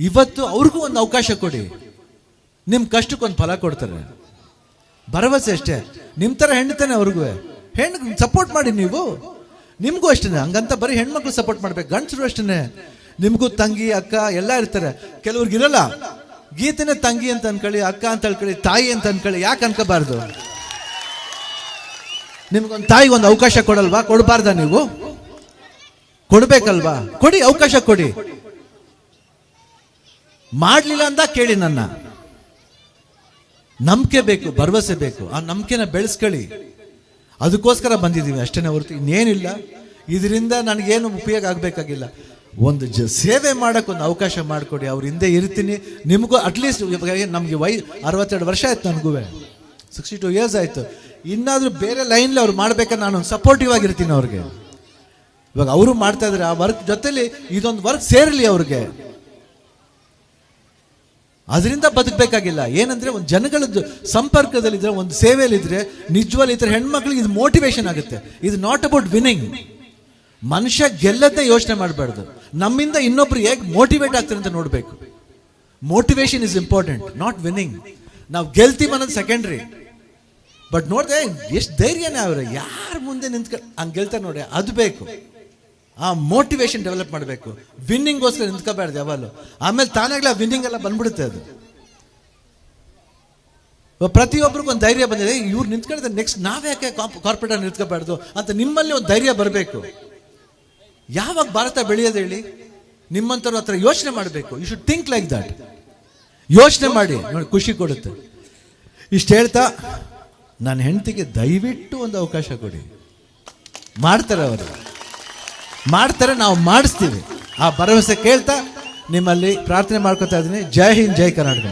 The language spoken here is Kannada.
ಇವತ್ತು ಅವ್ರಿಗೂ ಒಂದು ಅವಕಾಶ ಕೊಡಿ. ನಿಮ್ಮ ಕಷ್ಟಕ್ಕೊಂದು ಫಲ ಕೊಡ್ತಾರೆ. ಭರವಸೆ ಅಷ್ಟೇ. ನಿಮ್ಮ ಥರ ಹೆಣ್ತಾನೆ ಅವ್ರಿಗೂ. ಹೆಣ್ಣು ಸಪೋರ್ಟ್ ಮಾಡಿ ನೀವು. ನಿಮಗೂ ಅಷ್ಟೇ. ಹಂಗಂತ ಬರೀ ಹೆಣ್ಮಕ್ಳು ಸಪೋರ್ಟ್ ಮಾಡ್ಬೇಕು. ಗಂಡಸರು ಅಷ್ಟೇ ನಿಮಗೂ ತಂಗಿ, ಅಕ್ಕ ಎಲ್ಲ ಇರ್ತಾರೆ. ಕೆಲವ್ರಿಗೆ ಇರಲ್ಲ. ಗೀತೆನೇ ತಂಗಿ ಅಂತ ಅನ್ಕೊಳ್ಳಿ, ಅಕ್ಕ ಅಂತ ಅನ್ಕೊಳ್ಳಿ, ತಾಯಿ ಅಂತ ಅನ್ಕೊಳ್ಳಿ, ಯಾಕೆ ಅನ್ಕೋಬಾರ್ದು? ನಿಮ್ಗೊಂದು ತಾಯಿಗೆ ಒಂದು ಅವಕಾಶ ಕೊಡಲ್ವಾ? ಕೊಡಬಾರ್ದ ನೀವು? ಕೊಡ್ಬೇಕಲ್ವಾ? ಕೊಡಿ, ಅವಕಾಶ ಕೊಡಿ. ಮಾಡ್ಲಿಲ್ಲ ಅಂದ ಕೇಳಿ ನನ್ನ. ನಂಬಿಕೆ ಬೇಕು, ಭರವಸೆ ಬೇಕು. ಆ ನಂಬಿಕೆನ ಬೆಳೆಸ್ಕೊಳ್ಳಿ. ಅದಕ್ಕೋಸ್ಕರ ಬಂದಿದ್ದೀವಿ. ಅಷ್ಟೇ ಹೊರತು ಇನ್ನೇನಿಲ್ಲ. ಇದರಿಂದ ನನಗೇನು ಉಪಯೋಗ ಆಗಬೇಕಾಗಿಲ್ಲ. ಒಂದು ಜ, ಸೇವೆ ಮಾಡೋಕ್ಕೊಂದು ಒಂದು ಅವಕಾಶ ಮಾಡಿಕೊಡಿ. ಅವ್ರ ಹಿಂದೆ ಇರ್ತೀನಿ. ನಿಮಗೂ ಅಟ್ಲೀಸ್ಟ್ ನಮಗೆ ವೈ ಅರವತ್ತೆರಡು ವರ್ಷ ಆಯ್ತು ನನಗೂ. ಸಿಕ್ಸ್ಟಿ ಟು ಇಯರ್ಸ್ ಆಯಿತು. ಇನ್ನಾದರೂ ಬೇರೆ ಲೈನ್ಲಿ ಅವ್ರು ಮಾಡ್ಬೇಕಾದ್ರೆ ನಾನು ಸಪೋರ್ಟಿವ್ ಆಗಿರ್ತೀನಿ ಅವ್ರಿಗೆ. ಇವಾಗ ಅವರು ಮಾಡ್ತಾ ಇದ್ದಾರೆ ಆ ವರ್ಕ್ ಜೊತೆಲಿ ಇದೊಂದು ವರ್ಕ್ ಸೇರಲಿ ಅವ್ರಿಗೆ. ಅದರಿಂದ ಬದುಕಬೇಕಾಗಿಲ್ಲ. ಏನಂದ್ರೆ ಒಂದು ಜನಗಳದ್ದು ಸಂಪರ್ಕದಲ್ಲಿದ್ರೆ, ಒಂದು ಸೇವೆಯಲ್ಲಿದ್ರೆ ನಿಜವಲ್ಲಿ ಇತರ ಥರ ಹೆಣ್ಮಕ್ಳಿಗೆ ಇದು ಮೋಟಿವೇಶನ್ ಆಗುತ್ತೆ. ಇದು ನಾಟ್ ಅಬೌಟ್ ವಿನ್ನಿಂಗ್ ಮನುಷ್ಯ ಗೆಲ್ಲದ್ದೇ ಯೋಚನೆ ಮಾಡಬಾರ್ದು. ನಮ್ಮಿಂದ ಇನ್ನೊಬ್ರು ಹೇಗೆ ಮೋಟಿವೇಟ್ ಆಗ್ತಾರೆ ಅಂತ ನೋಡಬೇಕು. Motivation is important not winning ನಾವು ಗೆಲ್ತೀವಿ ಅನ್ನೋದು ಸೆಕೆಂಡ್ರಿ ಬಟ್ ನೋಡಿದೆ ಎಷ್ಟು ಧೈರ್ಯನೇ ಅವರು. ಯಾರು ಮುಂದೆ ನಿಂತ್ಕೊಂಡು ಹಂಗೆ ಗೆಲ್ತಾರೆ ನೋಡಿ ಅದು ಬೇಕು. ಆ ಮೋಟಿವೇಶನ್ ಡೆವಲಪ್ ಮಾಡಬೇಕು. ವಿನ್ನಿಂಗ್ಗೋಸ್ಕರ ನಿಂತ್ಕೋಬಾರ್ದು ಯಾವಾಗಲೂ. ಆಮೇಲೆ ತಾನಾಗ್ಲೇ ಆ ವಿನ್ನಿಂಗ್ ಎಲ್ಲ ಬಂದ್ಬಿಡುತ್ತೆ ಅದು. ಪ್ರತಿಯೊಬ್ಬರಿಗೂ ಒಂದು ಧೈರ್ಯ ಬಂದಿದೆ ಇವ್ರು ನಿಂತ್ಕೊಂಡಿದ್ರೆ ನೆಕ್ಸ್ಟ್ ನಾವ್ಯಾಕೆ ಕಾರ್ಪೊರೇಟ್ ನಿಂತ್ಕೋಬಾರ್ದು? ಅಂತ ನಿಮ್ಮಲ್ಲಿ ಒಂದು ಧೈರ್ಯ ಬರಬೇಕು. ಯಾವಾಗ ಭಾರತ ಬೆಳೆಯೋದು ಹೇಳಿ? ನಿಮ್ಮಂಥವ್ರ ಹತ್ರ ಯೋಚನೆ ಮಾಡಬೇಕು. You should think like that ಯೋಚನೆ ಮಾಡಿ. ನೋಡಿ, ಖುಷಿ ಕೊಡುತ್ತೆ. ಇಷ್ಟು ಹೇಳ್ತಾ ನನ್ನ ಹೆಂಡತಿಗೆ ದಯವಿಟ್ಟು ಒಂದು ಅವಕಾಶ ಕೊಡಿ. ಮಾಡ್ತಾರೆ ಅವರು. ಮಾಡ್ತಾರೆ ನಾವು ಮಾಡಿಸ್ತೀವಿ. ಆ ಭರವಸೆ ಕೇಳ್ತಾ ನಿಮ್ಮಲ್ಲಿ ಪ್ರಾರ್ಥನೆ ಮಾಡ್ಕೊತಾ ಇದ್ದೀನಿ. ಜೈ ಹಿಂದ್ ಜೈ ಕರ್ನಾಟಕ